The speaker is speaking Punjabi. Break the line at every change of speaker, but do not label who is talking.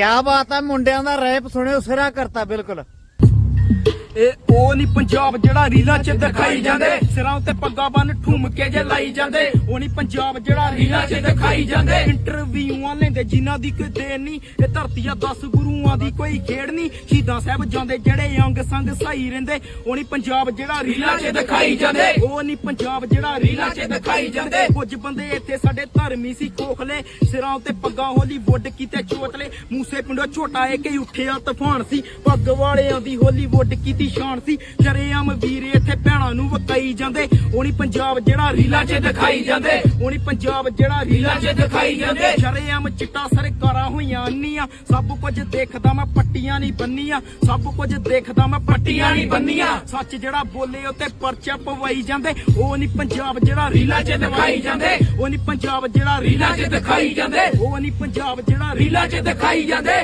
ਕਿਆ ਬਾਤ ਹੈ ਮੁੰਡਿਆਂ ਦਾ ਰੈਪ ਸੁਣਿਓ ਸਿਰਾ ਕਰਤਾ ਬਿਲਕੁਲ।
ਇਹ ਉਹ ਨਹੀਂ ਪੰਜਾਬ ਜਿਹੜਾ ਰੀਲਾਂ 'ਚ ਦਿਖਾਈ ਜਾਂਦੇ। ਸਿਰਾਂ ਉੱਤੇ ਪੱਗਾਂ ਬੰਨ ਠੁੰਮ ਕੇ ਜੇ ਲਾਈ ਜਾਂਦੇ। ਉਹ ਨਹੀਂ ਪੰਜਾਬ ਜਿਹੜਾ ਰੀਲਾਂ 'ਚ ਦਿਖਾਈ ਜਾਂਦੇ। ਇੰਟਰਵਿਊਆਂ ਲੈਂਦੇ ਜਿਨ੍ਹਾਂ ਦੀ ਕੋਈ ਦੇਣ ਨਹੀਂ ਇਹ ਧਰਤੀ ਆ 10 ਗੁਰੂਆਂ ਦੀ ਕੋਈ ਖੇਡ ਨਹੀਂ। ਸ਼ਹੀਦਾਂ ਸਾਹਿਬ ਜਾਂਦੇ ਜਿਹੜੇ ਅੰਗ ਸੰਗ ਸਹੀ ਰਹਿੰਦੇ। ਉਹ ਨਹੀਂ ਪੰਜਾਬ ਜਿਹੜਾ ਰੀਲਾਂ 'ਚ ਦਿਖਾਈ ਜਾਂਦੇ। ਉਹ ਨਹੀਂ ਪੰਜਾਬ ਜਿਹੜਾ ਰੀਲਾਂ 'ਚ ਦਿਖਾਈ ਜਾਂਦੇ। ਕੁਝ ਬੰਦੇ ਇੱਥੇ ਸਾਡੇ ਧਰਮੀ ਸੀ ਖੋਖਲੇ। ਸਿਰਾਂ ਉੱਤੇ ਪੱਗਾਂ ਹੋਲੀ ਵੁੱਡ ਕੀਤੇ ਚੋਟਲੇ ਮੂਸੇ ਪਿੰਡੋਂ ਛੋਟਾ ਏ ਕਿ ਉੱਠਿਆ ਤੂਫਾਨ ਸੀ। ਪੱਗ ਵਾਲਿਆਂ ਦੀ ਹੋਲੀ ਵੁੱਡ ਕੀਤੀ ਸ਼ਾਨ ਸੀ। ਜਰੇਆਮ ਵੀਰ ਇੱਥੇ ਭੈਣਾਂ ਨੂੰ ਵਕਾਈ ਜਾਂਦੇ। ਉਹ ਪੰਜਾਬ ਜਿਹੜਾ ਰੀਲਾਂ 'ਚ ਦਿਖਾਈ ਜਾਂਦੇ। ਉਹ ਪੰਜਾਬ ਜਿਹੜਾ ਰੀਲਾਂ 'ਚ ਦਿਖਾਈ ਜਾਂਦੇ। ਜਰੇਆਮ ਚਿੱਟਾ ਸਰਕਾਰਾਂ ਹੋਈਆਂ ਅੰਨੀਆਂ। ਸਭ ਕੁਝ ਦੇਖਦਾ ਮੈਂ ਪੱਟੀਆਂ ਨਹੀਂ ਬੰਨੀਆਂ। ਸਭ ਕੁਝ ਦੇਖਦਾ ਮੈਂ ਪੱਟੀਆਂ ਨਹੀਂ ਬੰਨੀਆਂ। ਸੱਚ ਜਿਹੜਾ ਬੋਲੇ ਉੱਤੇ ਪਰਚਾ ਪਵਾਈ ਜਾਂਦੇ। ਉਹ ਨਹੀਂ ਪੰਜਾਬ ਜਿਹੜਾ ਰੀਲਾਂ 'ਚ ਦਿਖਾਈ ਜਾਂਦੇ। ਉਹ ਨਹੀਂ ਪੰਜਾਬ ਜਿਹੜਾ ਰੀਲਾਂ 'ਚ ਦਿਖਾਈ ਜਾਂਦੇ। ਉਹ ਨਹੀਂ ਪੰਜਾਬ ਜਿਹੜਾ ਰੀਲਾਂ 'ਚ ਦਿਖਾਈ ਜਾਂਦੇ।